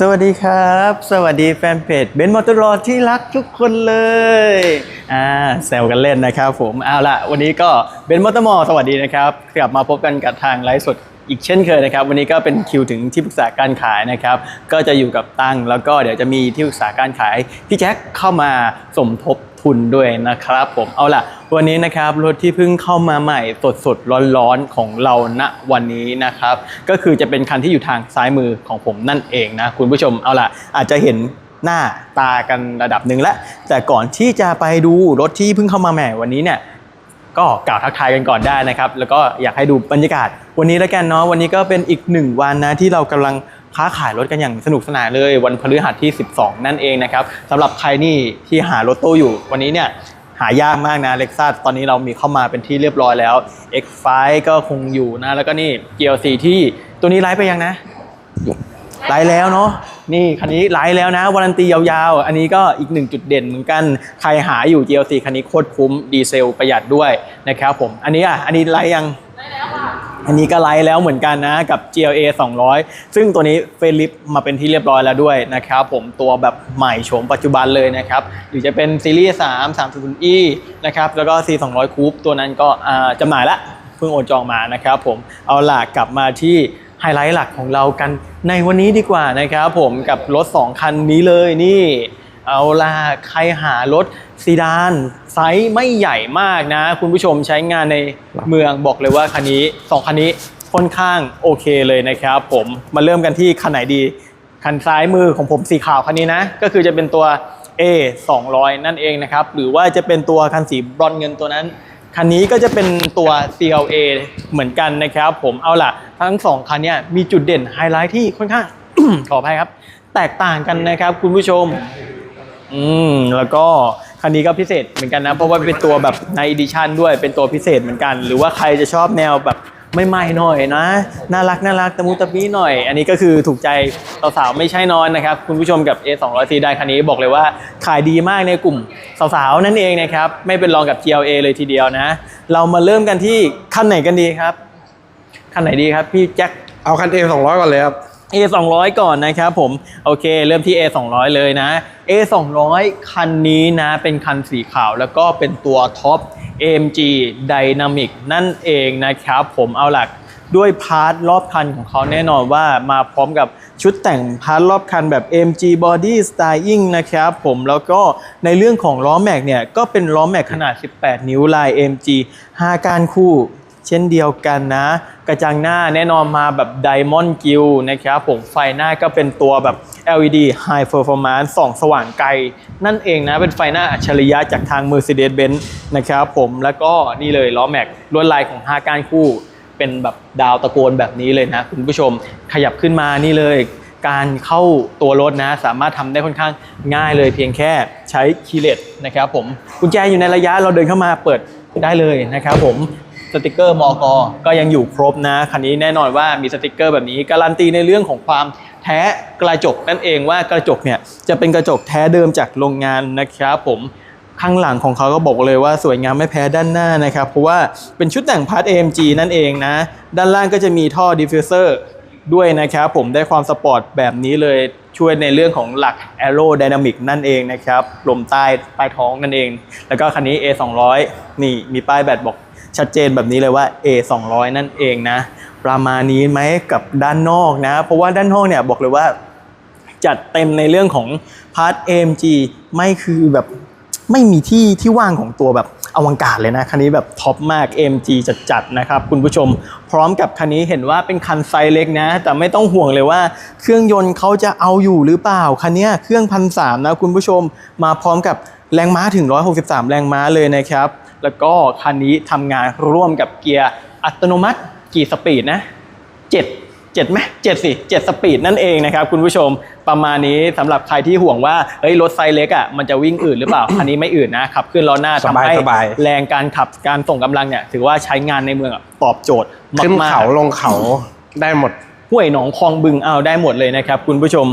สวัสดีครับ สวัสดีแฟนเพจเบนมอเตอร์รอที่รักทุกคนเลยอ่าแซวกันเล่นนะครับผมเอาละวันนี้ก็เบนมอเตอร์มอสวัสดีนะครับ กลับมาพบกันกับทางไลฟ์สดอีกเช่นเคยนะครับ วันนี้ก็เป็นคิวถึงที่ปรึกษาการขายนะครับ ก็จะอยู่กับตั้งแล้วก็เดี๋ยวจะมีที่ปรึกษาการขายพี่แจ็คเข้ามาสมทบ ทุนด้วยนะครับผมเอาล่ะ วันนี้นะครับรถที่เพิ่งเข้ามาใหม่สดสดร้อนๆของเราณวันนี้นะครับ ก็คือจะเป็นคันที่อยู่ทางซ้ายมือของผมนั่นเองนะคุณผู้ชมเอาล่ะ อาจจะเห็นหน้าตากันระดับหนึ่งแล้ว แต่ก่อนที่จะไปดูรถที่เพิ่งเข้ามาใหม่วันนี้เนี่ยก็กล่าวทักทายกันก่อนได้นะครับ แล้วก็อยากให้ดูบรรยากาศ วันนี้แล้วกันเนาะวันนี้ก็เป็นอีกหนึ่งวันนะที่เรากำลัง ค้าขายรถกันอย่างสนุกสนานเลย วันพฤหัสที่ 12 นั่นเองนะครับสำหรับใครนี่ที่หารถตู้อยู่วันนี้เนี่ยหายากมากนะเล็กซัสตอนนี้เรามีเข้ามาเป็นที่เรียบร้อยแล้ว X5 ก็คงอยู่นะ แล้วก็นี่ GLC ที่ตัวนี้ไลฟ์ไปยังนะไลฟ์แล้วเนาะนี่คันนี้ไลฟ์แล้วนะวารันตียาวๆ อันนี้ก็อีกหนึ่งจุดเด่นเหมือนกัน ใครหาอยู่ GLC คันนี้โคตรคุ้มดีเซลประหยัดด้วยนะครับผม อันนี้อะ อันนี้ไลฟ์ยัง อันนี้ก็ไลฟ์แล้วเหมือนกันนะกับ GLA 200 ซึ่งตัวนี้เฟลิปมาเป็นที่เรียบร้อยแล้วด้วยนะครับผมตัวแบบใหม่โฉมปัจจุบันเลยนะครับหรือจะเป็นซีรีส์3 30 e นะครับแล้วก็ C 200คูปตัวนั้นก็จำหน่ายละเพิ่งโอนจองมานะครับผมเอาล่ะกลับมาที่ไฮไลท์หลักของเรากันในวันนี้ดีกว่านะครับผมกับรถ 2 คันนี้เลยนี่ เอาล่ะใครหารถซีดานไซส์ไม่ใหญ่มากนะ คุณผู้ชมใช้งานในเมืองบอกเลยว่าคันนี้สองคันนี้ค่อนข้างโอเคเลยนะครับผมมาเริ่มกันที่คันไหนดี คันซ้ายมือของผมสีขาวคันนี้นะ ก็คือจะเป็นตัว A 200 นั่นเองนะครับ หรือว่าจะเป็นตัวคันสีบรอนซ์เงินตัวนั้น คันนี้ก็จะเป็นตัว CLA เหมือนกันนะครับผมเอาล่ะ ทั้งสองคันเนี้ยมีจุดเด่นไฮไลท์ที่ค่อนข้างขออภัยครับ แตกต่างกันนะครับคุณผู้ชม อืมแล้วก็คันนี้ก็พิเศษเหมือนกันนะ เพราะว่าเป็นตัวแบบในอีดิชันด้วยเป็นตัวพิเศษเหมือนกัน หรือว่าใครจะชอบแนวแบบไม่ใหม่หน่อยนะ น่ารักน่ารักตะมุตะปี้หน่อย อันนี้ก็คือถูกใจสาวๆไม่ใช่นอยนะครับ คุณผู้ชมกับ A 2 0 0 c ได้คันนี้บอกเลยว่าขายดีมากในกลุ่มสาวๆนั่นเองนะครับ ไม่เป็นรองกับ GLA เลยทีเดียวนะ เรามาเริ่มกันที่คันไหนกันดีครับคันไหนดีครับพี่แจ็คเอาคันเอสองร้อยก่อนเลยครับ A 2 0 0ก่อนนะครับผม โอเค เริ่มที่ A 2 0 0เลยนะ A 2 0 0คันนี้นะ เป็นคันสีขาวแล้วก็เป็นตัวท็อป AMG Dynamic นั่นเองนะครับผมเอาหลักด้วยพาร์ทรอบคันของเขาแน่นอนว่ามาพร้อมกับชุดแต่งพาร์ทรอบคันแบบ AMG Body Styling นะครับผมแล้วก็ในเรื่องของล้อแม็กเนี่ย ก็เป็นล้อแม็กขนาด 18 นิ้วลาย AMG 5ก้านคู่ เช่นเดียวกันนะ กระจังหน้าแน่นอนมาแบบ Diamond g i l นะครับผมไฟหน้าก็เป็นตัวแบบ LED High Performance ส่องสว่างไกล นั่นเองนะ เป็นไฟหน้าอัจฉริยะจากทาง Mercedes-Benz นะครับผมแล้วก็นี่เลยล้อแม็กลวดลายของ 5 ก้านคู่ เป็นแบบดาวตะโกนแบบนี้เลยนะ คุณผู้ชมขยับขึ้นมานี่เลยการเข้าตัวรถนะ สามารถทำได้ค่อนข้างง่ายเลยเพียงแค่ใช้คีย์เลสนะครับผมกุญแจอยู่ในระยะเราเดินเข้ามาเปิดได้เลยนะครับผม สติกเกอร์มอกก็ยังอยู่ครบนะ คันนี้แน่นอนว่ามีสติกเกอร์แบบนี้ การันตีในเรื่องของความแท้กระจกนั่นเองว่ากระจกเนี่ยจะเป็นกระจกแท้เดิมจากโรงงานนะครับผมข้างหลังของเขาก็บอกเลยว่าสวยงามไม่แพ้ด้านหน้านะครับ เพราะว่าเป็นชุดแต่งพาร์ท AMG นั่นเองนะ ด้านล่างก็จะมีท่อดิฟฟิวเซอร์ด้วยนะครับผมได้ความสปอร์ตแบบนี้เลยช่วยในเรื่องของหลัก Aero Dynamic นั่นเองนะครับลมใต้ใต้ท้องนั่นเอง แล้วก็คันนี้ A 2 0 0 นี่มีป้ายแบตบอก ชัดเจนแบบนี้เลยว่า A 2 0 0นั่นเองนะ ประมาณนี้ไหมกับด้านนอกนะ เพราะว่าด้านนอกเนี่ยบอกเลยว่า จัดเต็มในเรื่องของพาร์ท AMG ไม่คือแบบไม่มีที่ที่ว่างของตัวแบบอวังการเลยนะ คันนี้แบบท็อปมาก AMG จัดๆนะครับ คุณผู้ชมพร้อมกับคันนี้เห็นว่าเป็นคันไซส์เล็กนะ แต่ไม่ต้องห่วงเลยว่า เครื่องยนต์เขาจะเอาอยู่หรือเปล่า คันนี้เครื่องพันสามนะคุณผู้ชมมาพร้อมกับแรงม้าถึง 163 แรงม้าเลยนะครับ แล้วก็คันนี้ทำงานร่วมกับเกียร์อัตโนมัติกี่สปีดนะเจ็ดเจ็ดไหมเจ็ดสิเจ็ดสปีดนั่นเองนะครับคุณผู้ชมประมาณนี้สำหรับใครที่ห่วงว่าเฮ้ยรถไซส์เล็กอะมันจะวิ่งอืดหรือเปล่า อันนี้ไม่อืดนะขับขึ้นล้อหน้าสทำบายให้สบายแรงการขับการส่งกำลังเนี่ยถือว่าใช้งานในเมืองอะตอบโจทย์ขึ้นมากเขาๆลงเขาได้หมดห้วยหนองคลองบึงเอาได้หมดเลยนะครับคุณผู้ชม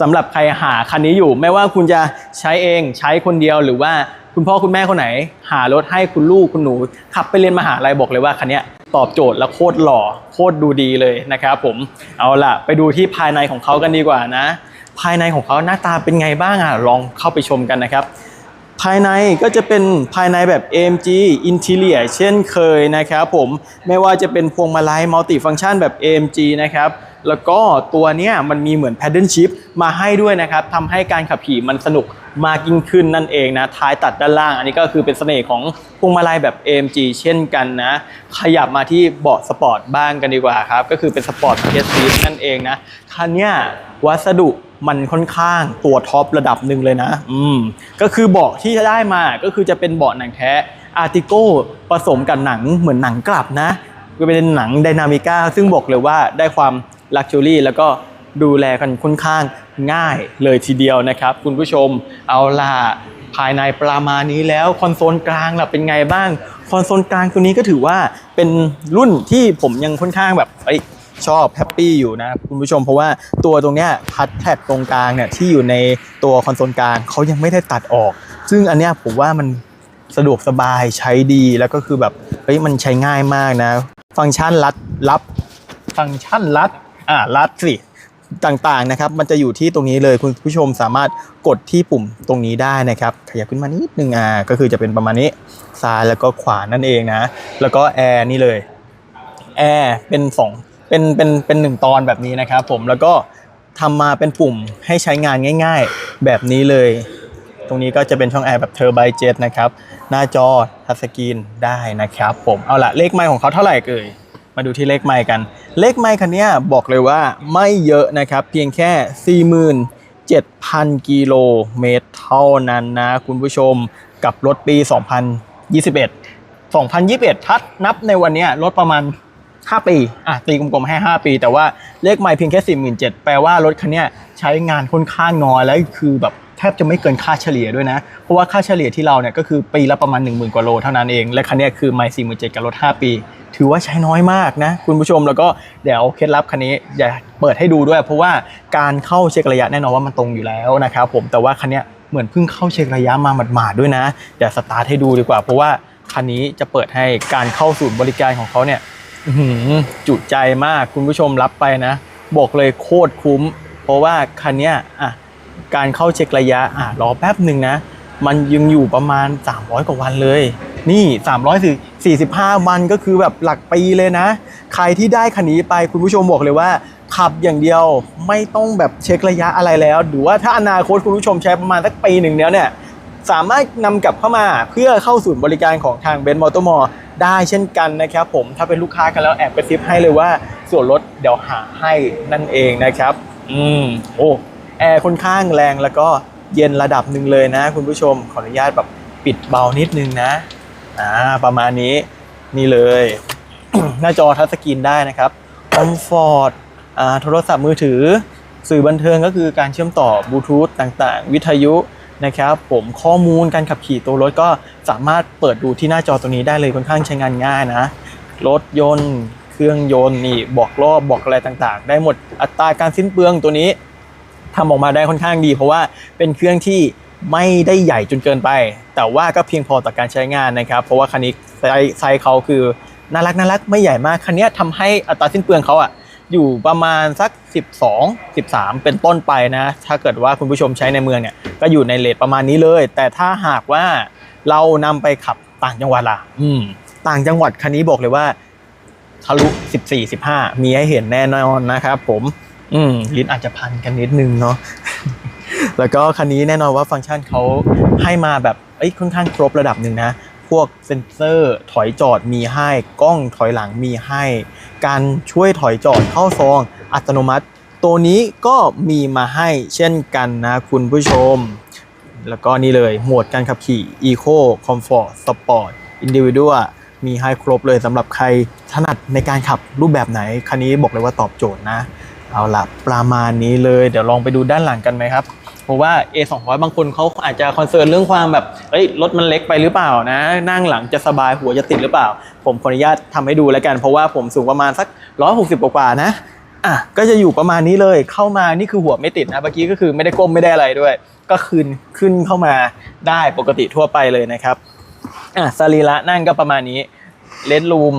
สำหรับใครหาคันนี้อยู่ ไม่ว่าคุณจะใช้เองใช้คนเดียวหรือว่า คุณพ่อคุณแม่คนไหน หารถให้คุณลูกคุณหนู ขับไปเรียนมหาลัยบอกเลยว่าคันนี้ตอบโจทย์และโคตรหล่อโคตรดูดีเลยนะครับผมเอาล่ะ ไปดูที่ภายในของเขากันดีกว่านะ ภายในของเขาหน้าตาเป็นไงบ้างอะลองเข้าไปชมกันนะครับ ภายในก็จะเป็นภายในแบบ AMG Interior เช่นเคยนะครับผมไม่ว่าจะเป็นพวงมาลัยมัลติฟัง c t ชันแบบ AMG นะครับแล้วก็ตัวเนี้ยมันมีเหมือน paddle shift มาให้ด้วยนะครับทำให้การขับขี่มันสนุกมากยิ่งขึ้นนั่นเองนะท้ายตัดด้านล่างอันนี้ก็คือเป็นเสน่ห์ของพวงมาลัยแบบ AMG เช่นกันนะขยับมาที่เบาะสปอร์ตบ้างกันดีกว่าครับก็คือเป็นสปอร์ตเ s ส e นั่นเองนะคันเนี้ย วัสดุมันค่อนข้างตัวท็อประดับหนึ่งเลยนะ อืม ก็คือเบาะที่จะได้มาก็คือจะเป็นเบาะหนังแท้อาร์ติโกผสมกับหนังเหมือนหนังกลับนะก็เป็นหนังไดนามิก้าซึ่งบอกเลยว่าได้ความลักชัวรี่แล้วก็ดูแลกันค่อนข้างง่ายเลยทีเดียวนะครับ คุณผู้ชมเอาล่ะภายในประมาณนี้แล้วคอนโซลกลางล่ะเป็นไงบ้าง คอนโซลกลางตัวนี้ก็ถือว่าเป็นรุ่นที่ผมยังค่อนข้างแบบเอ้ย ชอบแฮปปี้อยู่นะคุณผู้ชมเพราะว่าตัวตรงเนี้ยพัดแท็กตรงกลางเนี่ยที่อยู่ในตัวคอนโซลกลางเขายังไม่ได้ตัดออก ซึ่งอันเนี้ยผมว่ามันสะดวกสบายใช้ดีแล้วก็คือแบบเฮ้ยมันใช้ง่ายมากนะ ฟังก์ชันรัดรับฟังก์ชันรัดอ่ารัดสิต่างๆนะครับ มันจะอยู่ที่ตรงนี้เลยคุณผู้ชมสามารถกดที่ปุ่มตรงนี้ได้นะครับ ขยับขึ้นมานิดนึงอ่าก็คือจะเป็นประมาณนี้ซ้ายแล้วก็ขวานั่นเองนะ แล้วก็แอร์นี่เลยแอร์เป็นสอง เป็นเป็นเป็นหนึ่งตอนแบบนี้นะครับผมแล้วก็ทำมาเป็นปุ่มให้ใช้งานง่าย ๆ แบบนี้เลย ตรงนี้ก็จะเป็นช่องแอร์แบบเทอร์ไบเจ็ตนะครับ หน้าจอทัชสกรีนได้นะครับผมเอาละเลขไมล์ของเขาเท่าไหร่เอ่ยมาดูที่เลขไมล์กัน เลขไมล์คันนี้บอกเลยว่าไม่เยอะนะครับ เพียงแค่ 47,000 กิโลเมตรเท่านั้นนะ คุณผู้ชมกับรถปี 2021 2021ทัดนับในวันนี้รถประมาณ 5ปีอะตีกลมๆให้5ปี แต่ว่าเลขไม่เพียงแค่47,000แปลว่ารถคันเนี้ยใช้งานค่อนข้างน้อยและคือแบบแทบจะไม่เกินค่าเฉลี่ยด้วยนะ เพราะว่าค่าเฉลี่ยที่เราเนี่ยก็คือปีละประมาณ 10,000 กว่าโลเท่านั้นเอง และคันเนี้ยคือไม่47,000กับรถ 5 ปี ถือว่าใช้น้อยมากนะ คุณผู้ชมแล้วก็เดี๋ยวเคล็ดลับคันนี้อย่าเปิดให้ดูด้วย เพราะว่าการเข้าเช็คระยะแน่นอนว่ามันตรงอยู่แล้วนะครับผมแต่ว่าคันเนี้ยเหมือนเพิ่งเข้าเช็คระยะมาหมาดๆด้วยนะเดี๋ยวสตาร์ทให้ดูดีกว่า เพราะว่าคันนี้จะเปิดให้การเข้าศูนย์บริการของเขาเนี่ยอื้อหือ จุใจมากคุณผู้ชมรับไปนะ บอกเลยโคตรคุ้ม เพราะว่าคันเนี้ยอะการเข้าเช็คระยะอะรอแป๊บหนึ่งนะ มันยังอยู่ประมาณ 300 กว่าวันเลย นี่ 345 วันก็คือแบบหลักปีเลยนะ ใครที่ได้คันนี้ไปคุณผู้ชมบอกเลยว่าขับอย่างเดียวไม่ต้องแบบเช็คระยะอะไรแล้ว หรือว่าถ้าอนาคตคุณผู้ชมใช้ประมาณสักปีหนึ่งแล้วเนี่ย สามารถนำกลับเข้ามาเพื่อเข้าศูนย์บริการของทางเบนซ์มอเตอร์มอลได้เช่นกันนะครับผมถ้าเป็นลูกค้ากันแล้วแอบกระซิบให้เลยว่าส่วนลดเดี๋ยวหาให้นั่นเองนะครับ อืมโอ้แอร์ค่อนข้างแรงแล้วก็เย็นระดับหนึ่งเลยนะ คุณผู้ชมขออนุญาตแบบปิดเบานิดนึงนะอ่าประมาณนี้นี่เลย หน้าจอทัชสกรีนได้นะครับคอมฟอร์ตโทรศัพท์มือถือ สื่อบันเทิงก็คือการเชื่อมต่อบลูทูธต่างๆ วิทยุ นะครับผมข้อมูลการขับขี่ตัวรถก็สามารถเปิดดูที่หน้าจอตัวนี้ได้เลยค่อนข้างใช้งานง่ายนะรถยนต์เครื่องยนต์นี่บอกรอบบอกอะไรต่างๆ ได้หมดอัตราการสิ้นเปลืองตัวนี้ทำออกมาได้ค่อนข้างดี เพราะว่าเป็นเครื่องที่ไม่ได้ใหญ่จนเกินไป แต่ว่าก็เพียงพอต่อการใช้งานนะครับ เพราะว่าคันนี้ไซส์ไซส์เขาคือน่ารักน่ารักไม่ใหญ่มากคันนี้ทำให้อัตราสิ้นเปลืองเขาอะ อยู่ประมาณสัก 12 13 เป็นต้นไปนะ ถ้าเกิดว่าคุณผู้ชมใช้ในเมืองเนี่ยก็อยู่ในเลทประมาณนี้เลย แต่ถ้าหากว่าเรานำไปขับต่างจังหวัดล่ะ อืม ต่างจังหวัดคันนี้บอกเลยว่าทะลุ 14 15 มีให้เห็นแน่นอนนะครับผม อืม ลิ้นอาจจะพันกันนิดนึงเนาะ แล้วก็คันนี้แน่นอนว่าฟังก์ชันเขาให้มาแบบเอ้ยค่อนข้างครบระดับหนึ่งนะ พวกเซ็นเซอร์ถอยจอดมีให้ กล้องถอยหลังมีให้ การช่วยถอยจอดเข้าซองอัตโนมัติ ตัวนี้ก็มีมาให้เช่นกันนะคุณผู้ชม แล้วก็นี่เลยโหมดการขับขี่ Eco Comfort Sport Individual มีให้ครบเลยสำหรับใครถนัดในการขับรูปแบบไหน คันนี้บอกเลยว่าตอบโจทย์นะ เอาละประมาณนี้เลย เดี๋ยวลองไปดูด้านหลังกันไหมครับ ราะว่า A 2 0 0บางคนเขาอาจจะคอนเซิร์นเรื่องความแบบเอ้ยรถมันเล็กไปหรือเปล่านะ นั่งหลังจะสบายหัวจะติดหรือเปล่า ผมขออนุญาตทำให้ดูแล้วกัน เพราะว่าผมสูงประมาณสัก 160 กว่านะ อะก็จะอยู่ประมาณนี้เลยเข้ามานี่คือหัวไม่ติดนะเมื่อกี้ก็คือไม่ได้ก้มไม่ได้อะไรด้วย ก็คืนขึ้นเข้ามาได้ปกติทั่วไปเลยนะครับอะสรีระนั่งก็ประมาณนี้เลดรูม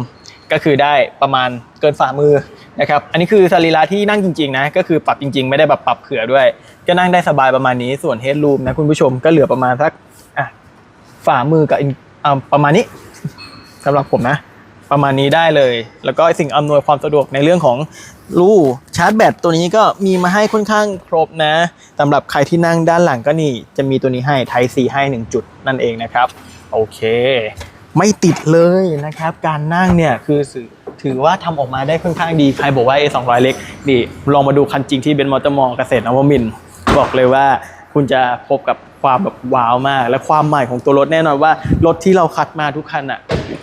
ก็คือได้ประมาณเกินฝ่ามือ นะครับอันนี้คือสรีระที่นั่งจริงๆนะก็คือปรับจริง ๆ ไม่ได้แบบปรับเผื่อด้วย ก็นั่งได้สบายประมาณนี้ส่วนเฮดรูมนะคุณผู้ชมก็เหลือประมาณสักอะฝ่ามือกับอ่าประมาณนี้สำหรับผมนะ ประมาณนี้ได้เลย แล้วก็สิ่งอำนวยความสะดวกในเรื่องของรูชาร์จแบตตัวนี้ก็มีมาให้ค่อนข้างครบนะสำหรับใครที่นั่งด้านหลังก็นี่จะมีตัวนี้ให้ Type C ให้ 1 จุดนั่นเองนะครับ โอเค ไม่ติดเลยนะครับ การนั่งเนี่ยคือถือ ถือว่าทำออกมาได้ค่อนข้างดี ใครบอกว่า A 2 0 0 เล็กดีลองมาดูคันจริงที่เบนซ์มอเตอร์มอลเกษตรนวมินทร์บอกเลยว่าคุณจะพบกับความแบบว้าวมาก และความใหม่ของตัวรถแน่นอนว่า รถที่เราคัดมาทุกคันอะ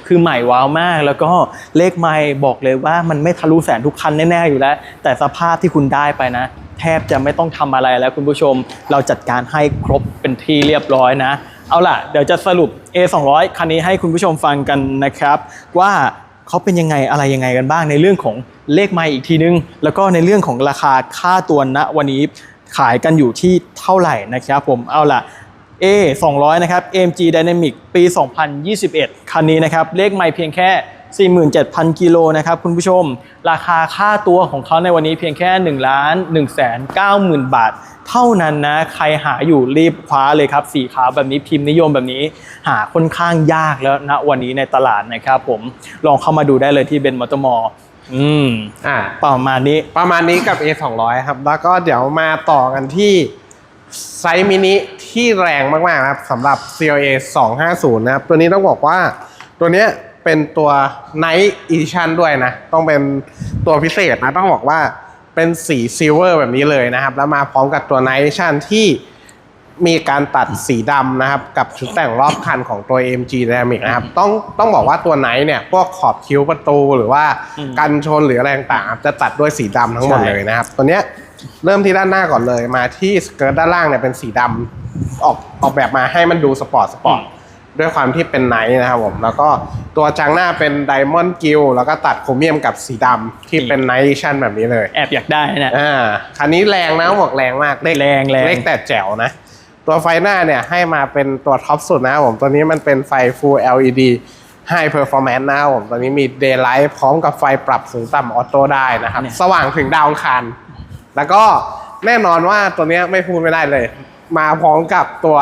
คือใหม่ว้าวมาก แล้วก็เลขไม่บอกเลยว่ามันไม่ทะลุแสนทุกคันแน่ๆอยู่แล้ว แต่สภาพที่คุณได้ไปนะ แทบจะไม่ต้องทำอะไรแล้วคุณผู้ชมเราจัดการให้ครบเป็นที่เรียบร้อยนะ เอาล่ะ เดี๋ยวจะสรุป A 2 0 0 คันนี้ให้คุณผู้ชมฟังกันนะครับ ว่า เขาเป็นยังไงอะไรยังไงกันบ้างในเรื่องของเลขไมล์อีกทีนึง แล้วก็ในเรื่องของราคาค่าตัวณวันนี้ขายกันอยู่ที่เท่าไหร่นะครับผมเอาล่ะ A 200 นะครับ AMG Dynamic ปี 2021 คันนี้นะครับ เลขไม่เพียงแค่ 47,000 กิโลนะครับคุณผู้ชม ราคาค่าตัวของเขาในวันนี้เพียงแค่1ล้าน1แสน90,000 บาท เท่านั้นนะ ใครหาอยู่รีบคว้าเลยครับ สีขาวแบบนี้พิมพ์นิยมแบบนี้ หาค่อนข้างยากแล้วนะวันนี้ในตลาดนะครับผมลองเข้ามาดูได้เลยที่เบนมอเตอร์มอลอืมอ่าประมาณนี้ประมาณนี้กับ A 2 0 0ครับ แล้วก็เดี๋ยวมาต่อกันที่ไซส์มินิที่แรงมากๆนะครับสำหรับ CLA 250นะครับ ตัวนี้ต้องบอกว่าตัวเนี้ย เป็นตัว Night Edition ด้วยนะ ต้องเป็นตัวพิเศษนะ ต้องบอกว่าเป็นสีซิลเวอร์แบบนี้เลยนะครับ แล้วมาพร้อมกับตัว Night Edition ที่มีการตัดสีดำนะครับ กับชุดแต่งรอบคันของตัว AMG Dynamic นะครับ ต้องต้องบอกว่าตัวไหนเนี่ยพวกขอบคิ้วประตูหรือว่าอืมกันชนหรืออะไรต่างๆครับจะตัดด้วยสีดำทั้งหมดใช่เลยนะครับ ตัวเนี้ยเริ่มที่ด้านหน้าก่อนเลยมาที่สเกิร์ตด้านล่างเนี่ยเป็นสีดำออกออกแบบมาให้มันดูสปอร์ตสปอร์ต ด้วยความที่เป็นไนท์นะครับผมแล้วก็ตัวจางหน้าเป็นไดมอนด์กิลแล้วก็ตัดโครเมียมกับสีดำที่เป็นไนท์ชั่นแบบนี้เลย แอบอยากได้นะอ่าคันนี้แรงนะบอกแรงมากเลขแรงแรงเลขแต่แจ๋วนะ ตัวไฟหน้าเนี่ยให้มาเป็นตัวท็อปสุดนะครับผมตัวนี้มันเป็นไฟ Full LED High Performance นะครับผมตัวนี้มี Daylight พร้อมกับไฟปรับสูงต่ำออโต้ได้นะครับเนี่ยสว่างถึงดาวอังคารแล้วก็แน่นอนว่าตัวเนี้ยไม่พูดไม่ได้เลย มาพร้อมกับตัว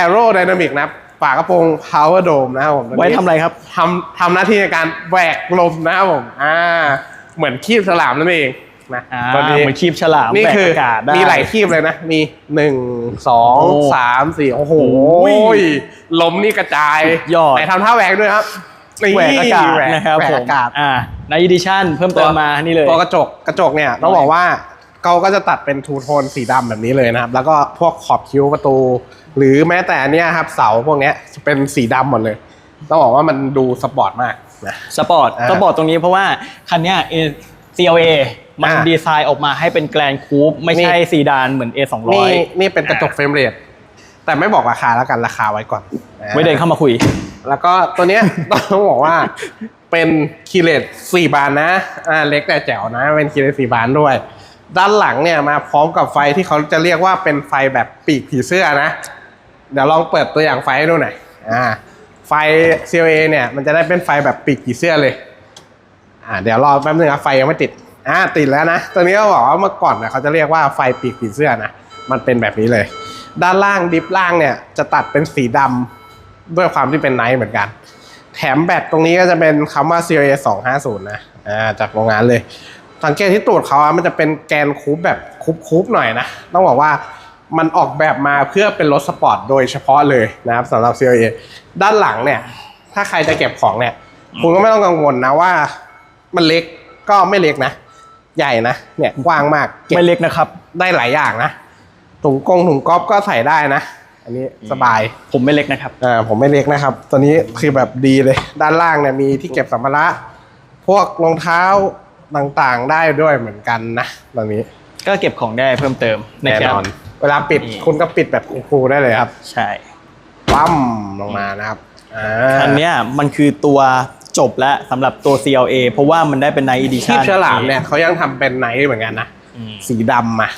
Aero Dynamic นะครับฝากระโปรง Power Dome นะครับผมตัวนี้ไว้ทำอะไรครับทำทำหน้าที่ในการแหวกลมนะครับผมอ่าเหมือนคีบฉลามนั่นเองนะอ่าตัวนี้เหมือนคีบฉลามนี่แบกคืออากาศได้มีหลายคีบเลยนะ มีหนึ่งสองโอ้สามสี่โอ้โหโอ้ยลมนี่กระจายสุดยอดไหนทำท่าแหวกด้วยครับนี่แหวกอากาศแหวนะครับแหวกผมอากาศอ่าในอีดิชั่นเพิ่มเติมมานี่เลยตัวกระจกกระจกเนี่ยต้องบอกว่าเขาก็จะตัดเป็นทูโทนสีดำแบบนี้เลยนะครับ แล้วก็พวกขอบคิ้วประตู หรือแม้แต่อันเนี้ยครับเสาพวกเนี้ยจะเป็นสีดำหมดเลย ต้องบอกว่ามันดูสปอร์ตมากนะ สปอร์ตอ่าสปอร์ตตรงนี้เพราะว่าคันเนี้ย A- CLA มันอ่าดีไซน์ออกมาให้เป็นแกลนคูปไม่ใช่นี่ ซีดานเหมือน A 2 0 นี่0นี่เป็นกระจกเฟรมเรทแต่ไม่บอกราคาแล้วกันราคาไว้ก่อนไว้เดินเข้ามาคุย แล้วก็ตัวเนี้ย ต้องบอกว่าเป็นคีเลตสี่บานนะอ่าเล็กแต่แจ๋วนะ เป็นคีเลตสี่บานด้วย ด้านหลังเนี่ยมาพร้อมกับไฟที่เขาจะเรียกว่าเป็นไฟแบบปีกผีเสื้อนะ เดี๋ยวลองเปิดตัวอย่างไฟให้ดูหน่อยอ่าไฟ CLA เนี่ย มันจะได้เป็นไฟแบบปีกผีเสื้อเลย อ่าเดี๋ยวรอแป๊บนึงนะไฟยังไม่ติดอ่าติดแล้วนะตัวนี้ก็บอกว่าเมื่อก่อนเนี่ยเขาจะเรียกว่าไฟปีกผีเสื้อนะมันเป็นแบบนี้เลย ด้านล่างดิฟล่างเนี่ยจะตัดเป็นสีดำด้วยความที่เป็นไนท์เหมือนกัน แถมแบตตรงนี้ก็จะเป็นคำว่า CLA 250นะอ่าจากโรงงานเลย สังเกตที่ตูดเขาอะมันจะเป็นแกนคูปแบบคูปๆหน่อยนะต้องบอกว่า มันออกแบบมาเพื่อเป็นรถสปอร์ตโดยเฉพาะเลยนะครับสำหรับ CLA ด้านหลังเนี่ย ถ้าใครจะเก็บของเนี่ย คุณก็ไม่ต้องกังวลนะว่า มันเล็กก็ไม่เล็กนะ ใหญ่นะ เนี่ยกว้างมากเก็บไม่เล็กนะครับ ได้หลายอย่างนะถุงกงถุงก๊อฟก็ใส่ได้นะ อันนี้สบายผมไม่เล็กนะครับ อ่าผมไม่เล็กนะครับ ตัวนี้คือแบบดีเลย ด้านล่างเนี่ยมีที่เก็บสัมภาระพวกรองเท้าต่างๆได้ด้วยเหมือนกันนะตอนนี้ก็เก็บของได้เพิ่มเติมในแน่แคนอน เวลาปิดนี่ คุณก็ปิดแบบคูลๆได้เลยครับใช่ ปั้มลงมานะครับอ่าอันเนี้ยมันคือตัวจบแล้วสำหรับตัว CLA เพราะว่ามันได้เป็น Night คี Edition บฉลามเนี่ยเขายังทำเป็นไนท์เหมือนกันนะอืมสีดำมา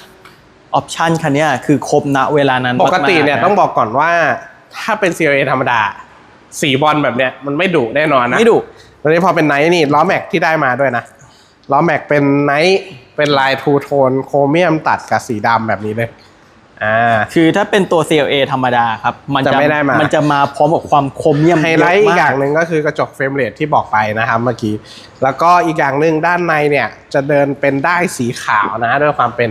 ออปชันคันเนี้ยคือครบณเวลานั้นปกติเนี่ยมากๆะต้องบอกก่อนว่าถ้าเป็น CLA ธรรมดา สีบอลแบบเนี้ยมันไม่ดุแน่นอนนะไม่ดุตัวนี้พอเป็นไนท์นี่ล้อแม็กที่ได้มาด้วยนะล้อแม็กเป็นไนท์เป็นลายทูโทนโครเมียมตัดกับสีดำแบบนี้เลย อ่า คือถ้าเป็นตัว CLA ธรรมดาครับ มันจะไม่ได้มามั นจะมาพร้อมกับความคมเยี่ยมไฮไลท์อีกเะมอย่างหนึ่งก็คือกระจกเฟรมเรทที่บอกไปนะครับเมื่อกี้ แล้วก็อีกอย่างหนึ่งด้านในเนี่ยจะเดินเป็นได้ายสีขาวนะ ด้วยความเป็น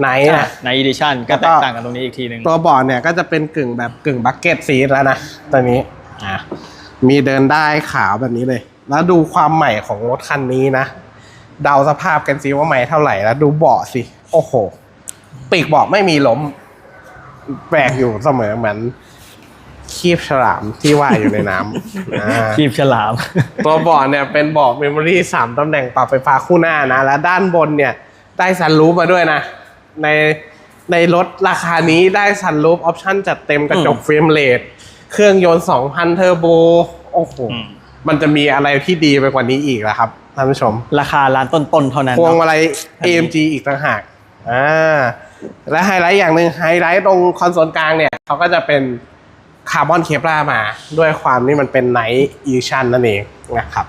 ไนท์อะนะ ใน edition ก็แล้วก็แตกต่างกันตรงนี้อีกทีหนึ่งตัวบอร์ดเนี่ยก็จะเป็นกึ่งแบบกึ่งบักเก็ตซีทแล้วนะตัวนี้อะมีเดินได้ขาวแบบนี้เลย แล้วดูความใหม่ของรถคันนี้นะ เดาสภาพกันซิว่าใหม่เท่าไหร่แล้วดูเบาะสิ โอ้โห ปีกเบาะไม่มีล้ม แปลกอยู่เสมอเหมือนคีบฉลามที่ว่ายอยู่ในน้ำอ่า คีบฉลาม ตัวเบาะเนี่ยเป็นเบาะเมมโมรี่สามตำแหน่งปรับไฟฟ้าคู่หน้านะ และด้านบนเนี่ยได้ซันรูฟมาด้วยนะ ในในรถราคานี้ได้ซันรูฟออปชั่นจัดเต็มกระจกอืมเฟรมเรทเครื่องยนต์ 2,000 เทอร์โบ โอ้โห อืม มันจะมีอะไรที่ดีไปกว่านี้อีกแล้วครับท่านผู้ชม ราคาร้านต้นๆเท่านั้นพวงเนาะ มาลัยอันนี้ AMG อีกต่างหาก อ่า และไฮไลท์อย่างหนึ่งไฮไลท์ตรงคอนโซลกลางเนี่ยเขาก็จะเป็นคาร์บอนเคปลามาด้วยความที่มันเป็นไนท์อีชันนั่นเองนะครับ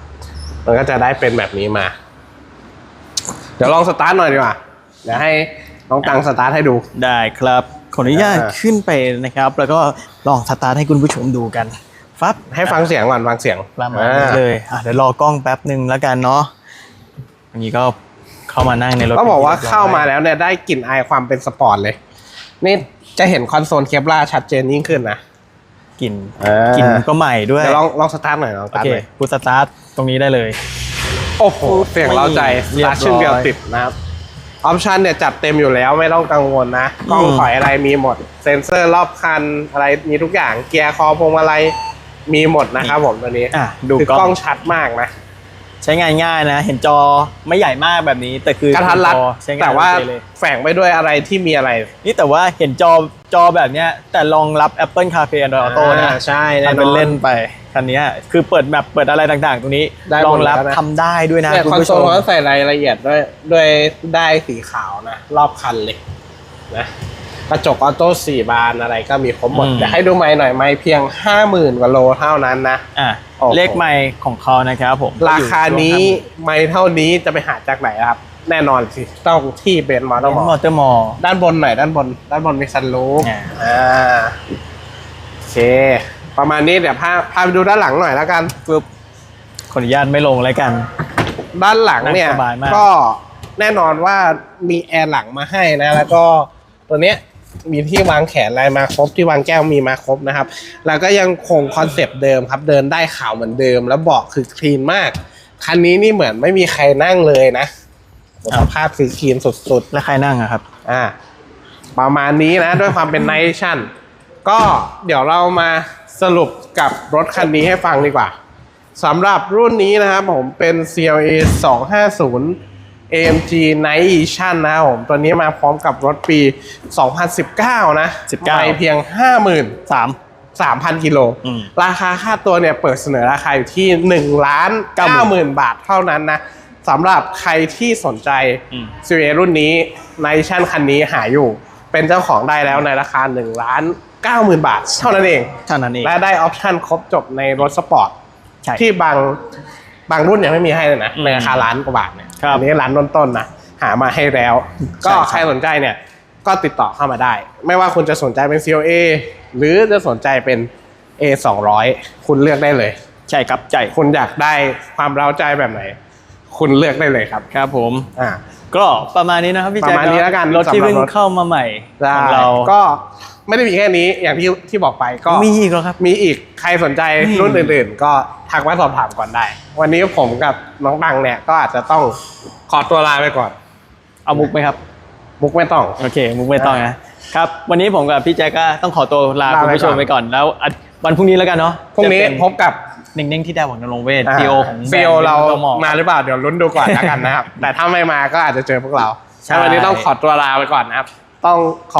มันก็จะได้เป็นแบบนี้มา เดี๋ยวลองสตาร์ทหน่อยดีกว่า เดี๋ยวให้น้องตังสตาร์ทให้ดู ได้ครับ ขออนุญาตอ่าขึ้นไปนะครับ แล้วก็ลองสตาร์ทให้คุณผู้ชมดูกันฟับให้ฟังเสียงก่อนฟังเสียงประมาณนี้เลยอะเดี๋ยวรอกล้องแป๊บหนึ่งแล้วกันเนาะอันนี้ก็ เข้ามานั่งในรถก็บอกว่าป็นที่รียบร้ยเข้ามาแล้วเนี่ยได้กลิ่นอายความเป็นสปอร์ตเลย นี่จะเห็นคอนโซลเคปลาชัดเจนยิ่งขึ้นนะกลิ่นอ่ากลิ่นก็ใหม่ด้วยเดี๋ยวลองลองสตาร์ทหน่อยลองสโอตาร์ทเคหน่อยกูสตาร์ทตรงนี้ได้เลย โอ้โหเสียงเร้าใจสเรียบร้อยตาร์ทชึ่งเดียวติดนะครับออปชันเนี่ยจัดเต็มอยู่แล้วไม่ต้องกังวลนะกล้องอืมถอยอะไรมีหมด เซ็นเซอร์รอบคันอะไรมีทุกอย่างเกียร์คอพวงมาลัยมีหมดนะครับผมตัวนี้อะดูคือกล้กล้อองงชัดมากนะ ใช้งานง่ายนะ เห็นจอไม่ใหญ่มากแบบนี้ แต่คือกระทัดรัดจอใช้งานแต่ว่าโอเคเลยแฝงไปด้วยอะไรที่มีอะไร นี่แต่ว่าเห็นจอจอแบบเนี้ยแต่รองรับ Apple CarPlay Android Auto นะอ่าใช่แน่นอนทำเป็นเล่นไปคันเนี้ยคือเปิดแมปเปิดอะไรต่างๆ ตรงนี้ได้หมดรองรับแล้วนะทำได้ด้วยนะเนี่ยคุณคอนผู้โซชลมเขาใส่รายละเอียดด้วยด้วยได้ายสีขาวนะ รอบคันเลยนะ กระจกออโต้สี่บานอะไรก็มีครบหมดอืม เดี๋ยวให้ดูไม้หน่อยไม้เพียงห้าหมื่นกว่าโลเท่านั้นนะ อะโอ้โห เลขไมค์ของเขานะครับผมราคานี้อยู่ไม่เท่านี้จะไปหาจากไหนครับ แน่นอนสิต้องที่เบนซ์มอเตอช่วร์งมมออเตอร์มอด้านบนหน่อยด้านบน ด้านบนมีซันรูฟอ่า อ่าโอเค ประมาณนี้เดี๋ยวพาพาไปดูด้านหลังหน่อยแล้วกัน ปึ๊บขออนุญาตไม่ลงแล้วกัน ด้านหลังเนี่ยนั่งสบายมาก ก็แน่นอนว่ามีแอร์หลังมาให้นะ แล้วก็ตัวเนี้ย มีที่วางแขนอะไรมาครบที่วางแก้วมีมาครบนะครับ แล้วก็ยังคงคอนเซปต์เดิมครับเดินได้ขาวเหมือนเดิม แล้วเบาะคือคลีนมาก คันนี้นี่เหมือนไม่มีใครนั่งเลยนะสภาพคือคลีนสุดแล้วใครนั่งอะครับ ๆ อ่า ประมาณนี้นะด้วยความเป็นไนท์ชั่น ก็เดี๋ยวเรามาสรุปกับรถคันนี้ให้ฟังดีกว่าสำหรับรุ่นนี้นะครับผมเป็น CLA 250 AMG Night Edition นะครับผมตัวนี้มาพร้อมกับรถปี 2019 นะ19 ไปเพียงสาม53,000 กิโล อืมราคาค่าตัวเนี่ยเปิดเสนอราคาอยู่ที่ 1 ล้าน90,000 บาทเท่านั้นนะสำหรับใครที่สนใจอืม CLA รุ่นนี้ในชั่นคันนี้หาอยู่ เป็นเจ้าของได้แล้วในราคา1ล้าน90,000 บาท เท่านั้นเอง เท่านั้นเอง และได้ออปชั่นครบจบในรถสปอร์ต ใช่ ที่บาง บางรุ่นยังไม่มีให้เลยนะอืมในราคาล้านกว่าบาทเนี่ยครับอันี้ร้านต้นๆนะหามาให้แล้วใช่ก็ครับใครสนใจเนี่ยก็ติดต่อเข้ามาได้ ไม่ว่าคุณจะสนใจเป็น CLA หรือจะสนใจเป็น A 200คุณเลือกได้เลย ใช่ครับใจคุณอยากได้ความเร้าใจแบบไหน คุณเลือกได้เลยครับ ครับผมอ่า ก็ประมาณนี้นะครับพี่แจ๊คประมาณนี้แล้วกันรถที่สำหรับเพิ่งรถเข้ามาใหม่ได้ของเราก็ไม่ได้มีแค่นี้อย่างที่ที่บอกไปก็มีอีกแล้วครับ มีอีกใครสนใจอืมรุ่นอื่นๆ ก็ทักมาสอบถามก่อนได้ วันนี้ผมกับน้องตังเนี่ยก็อาจจะต้องขอตัวลาไปก่อน เอามุกไหมครับ มุกไม่ต้องโอเค มุกไม่ต้องนะครับวันนี้ผมกับพี่แจ๊คก็ต้องขอตัวลาลาคุณไปผู้ชมก่อนไปก่อนแล้วอะวันพรุ่งนี้แล้วกันเนาะพรุ่งนี้จะเป็พบกับ นิ่งๆที่ดาวของนรงค์เวทซีโอของซีโอเราแบนด์มาหรือเปล่าเดี๋ยวลุ้นดูก่อนแล้วกันนะครับ แต่ถ้าไม่มาก็อาจจะเจอพวกเราใช่ใช่วันนี้ต้องขอตัวลาไปก่อนนะครับ ต้องขอบ